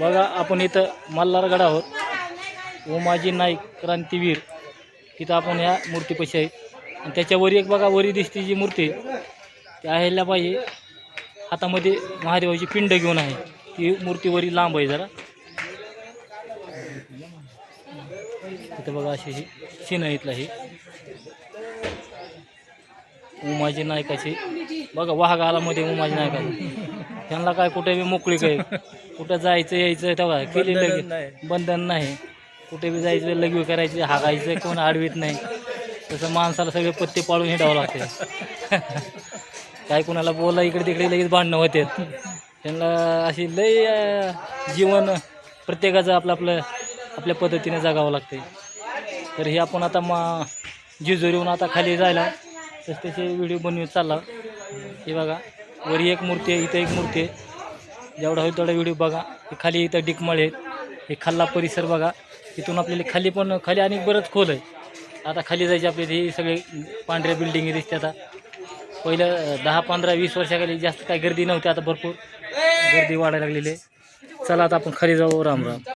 बघा आपण इथं मल्हारगड आहोत. उमाजी नाईक क्रांतीवीर. तिथं आपण ह्या मूर्तीपाशी आहे. आणि त्याच्यावर एक बघा वरी दिसते जी मूर्ती आहे, त्या अहिल्या पाहिजे. हातामध्ये महादेवाची पिंड घेऊन आहे. ती मूर्ती वरी लांब आहे जरा. तिथं बघा अशी ही सीन आहे इथला ही. उमाजी नायकाची. बघा वाघ आला मध्ये उमाजी नायकाची. त्यांना काय कुठे बी मोकळी काय कुठं जायचं यायचं तेव्हा केली लगेच. बंधन नाही. कुठे बी जायचं लघवी करायचं हागायचं कोण आडवीत नाही. तसं माणसाला सगळे पत्ते पाळून हिंडावं लागते. काय कोणाला बोला इकडे तिकडे लगेच भांडणं होते. त्यांना अशी लय अं, जीवन प्रत्येकाचं आपलं आपलं आपल्या पद्धतीने जगावं लागते. तर हे आपण आता मा जेजुरीहून आता खाली जायला तर त्याचे व्हिडिओ बनवत चालला. हे बघा. वरी एक मूर्ती आहे इथं एक मूर्ती आहे. जेवढा होईल तेवढा व्हिडिओ बघा. खाली इथं डिकमळ आहेत. हे खाल्ला परिसर बघा. इथून आपल्याला खाली पण खाली आणि बरंच खोल आहे आता खाली जायचे आपले हे सगळे पांढऱ्या बिल्डिंग दिसते आता. पहिलं दहा पंधरा वीस वर्षाखाली जास्त काही गर्दी नव्हती आता भरपूर गर्दी वाढायला लागलेली आहे. चला आता आपण खाली जाऊ. राम राम.